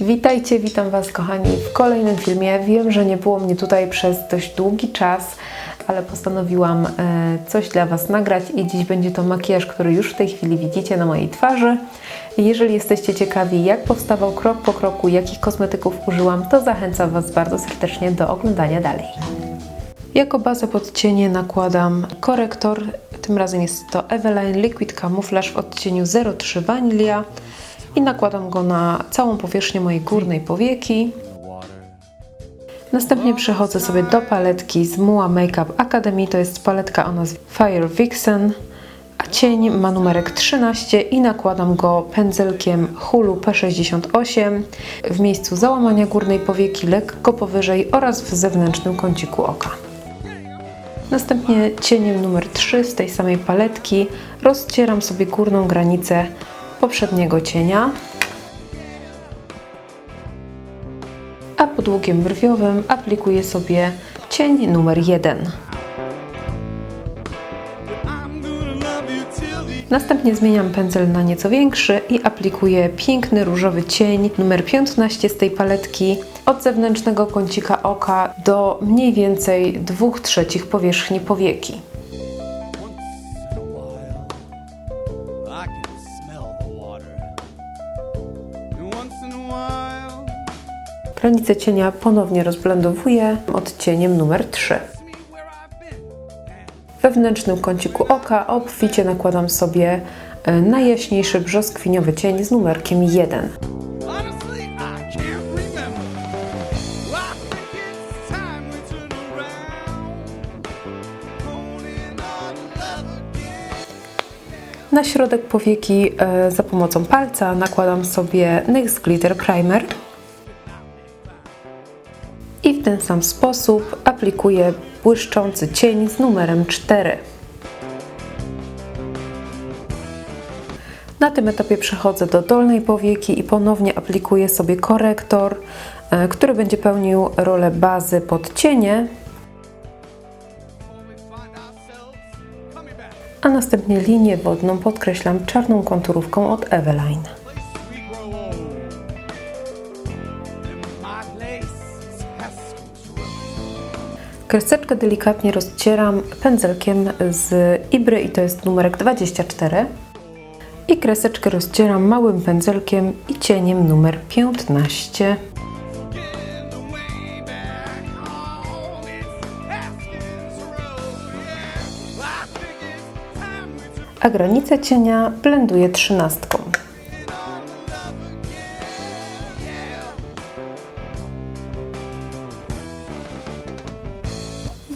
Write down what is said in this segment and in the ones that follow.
Witajcie, witam Was kochani w kolejnym filmie. Wiem, że nie było mnie tutaj przez dość długi czas, ale postanowiłam e, coś dla Was nagrać i dziś będzie to makijaż, który już w tej chwili widzicie na mojej twarzy. Jeżeli jesteście ciekawi, jak powstawał krok po kroku, jakich kosmetyków użyłam, to zachęcam Was bardzo serdecznie do oglądania dalej. Jako bazę pod cienie nakładam korektor, tym razem jest to Eveline Liquid Camouflage w odcieniu 03 Vanilla i nakładam go na całą powierzchnię mojej górnej powieki. Następnie przechodzę sobie do paletki z Mua Makeup Academy, to jest paletka o nazwie Fire Vixen, a cień ma numerek 13 i nakładam go pędzelkiem Hulu P68 w miejscu załamania górnej powieki, lekko powyżej oraz w zewnętrznym kąciku oka. Następnie cieniem numer 3 z tej samej paletki rozcieram sobie górną granicę poprzedniego cienia. A pod łukiem brwiowym aplikuję sobie cień numer 1. Następnie zmieniam pędzel na nieco większy i aplikuję piękny różowy cień numer 15 z tej paletki od zewnętrznego kącika oka do mniej więcej 2 trzecich powierzchni powieki. Granicę cienia ponownie rozblendowuję odcieniem numer 3. see where I've been. W wewnętrznym kąciku oka obficie nakładam sobie e, najjaśniejszy brzoskwiniowy cień z numerkiem 1. Honestly, I can't remember. I think it's time we turn around. Holding on to love again. Na środek powieki e, za pomocą palca nakładam sobie NYX Glitter Primer ten sam sposób aplikuję błyszczący cień z numerem 4. Na tym etapie przechodzę do dolnej powieki i ponownie aplikuję sobie korektor, e, który będzie pełnił rolę bazy pod cienie, a następnie linię wodną podkreślam czarną konturówką od Eveline. Kreseczkę delikatnie rozcieram pędzelkiem z Ibry i to jest numerek 24. I kreseczkę rozcieram małym pędzelkiem i cieniem numer 15. Forgetting the way back home. It's Haskins Road. Yeah, I think it's time we turn A granicę cienia blenduję trzynastką.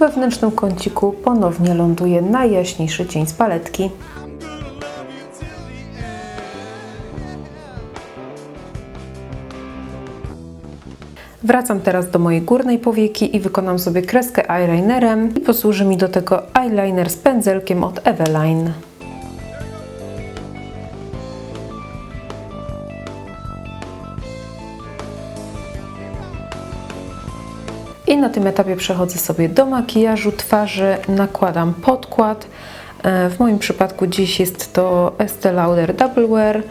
Wewnętrznym kąciku ponownie ląduje najjaśniejszy cień z paletki. Wracam teraz do mojej górnej powieki i wykonam sobie kreskę eyelinerem i posłuży mi do tego eyeliner z pędzelkiem od Eveline. I na tym etapie przechodzę sobie do makijażu twarzy, nakładam podkład. E, W moim przypadku dziś jest to Estee Lauder Double Wear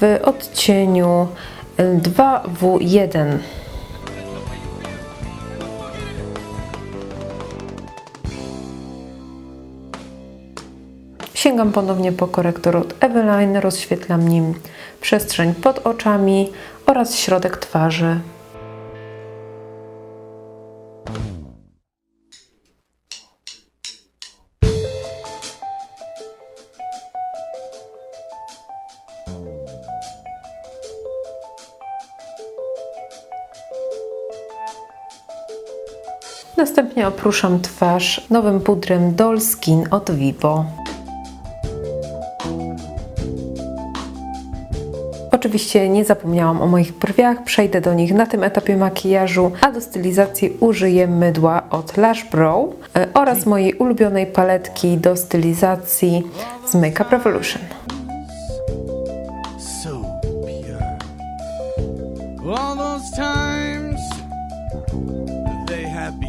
w odcieniu e, 2W1. Sięgam ponownie po korektor od Eveline, rozświetlam nim przestrzeń pod oczami oraz środek twarzy. Następnie opruszam twarz nowym pudrem Doll Skin od Vivo. Oczywiście nie zapomniałam o moich brwiach, przejdę do nich na tym etapie makijażu, a do stylizacji użyję mydła od Lash Brow e, oraz mojej ulubionej paletki do stylizacji z Makeup Revolution. All those times they have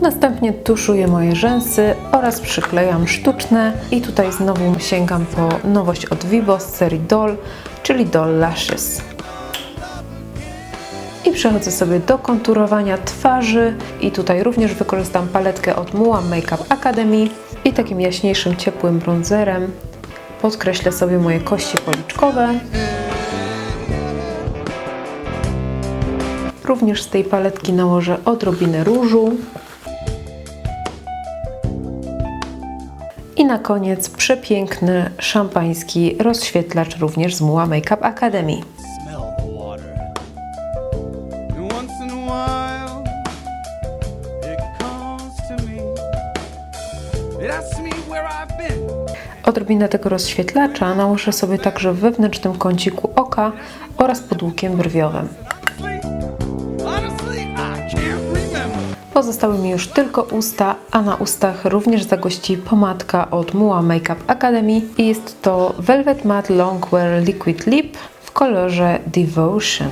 Następnie tuszuję moje rzęsy oraz przyklejam sztuczne i tutaj znowu sięgam po nowość od Vibo z serii Doll, czyli Doll Lashes. I przechodzę sobie do konturowania twarzy i tutaj również wykorzystam paletkę od Mua Makeup Academy i takim jaśniejszym, ciepłym bronzerem podkreślę sobie moje kości policzkowe. Również z tej paletki nałożę odrobinę różu. I na koniec przepiękny szampański rozświetlacz również z Mua Makeup Academy. Odrobinę tego rozświetlacza nałożę sobie także w wewnętrznym kąciku oka oraz pod łukiem brwiowym. Pozostały mi już tylko usta, a na ustach również zagości pomadka od Mua Makeup Academy i jest to Velvet Matte Longwear Liquid Lip w kolorze Devotion.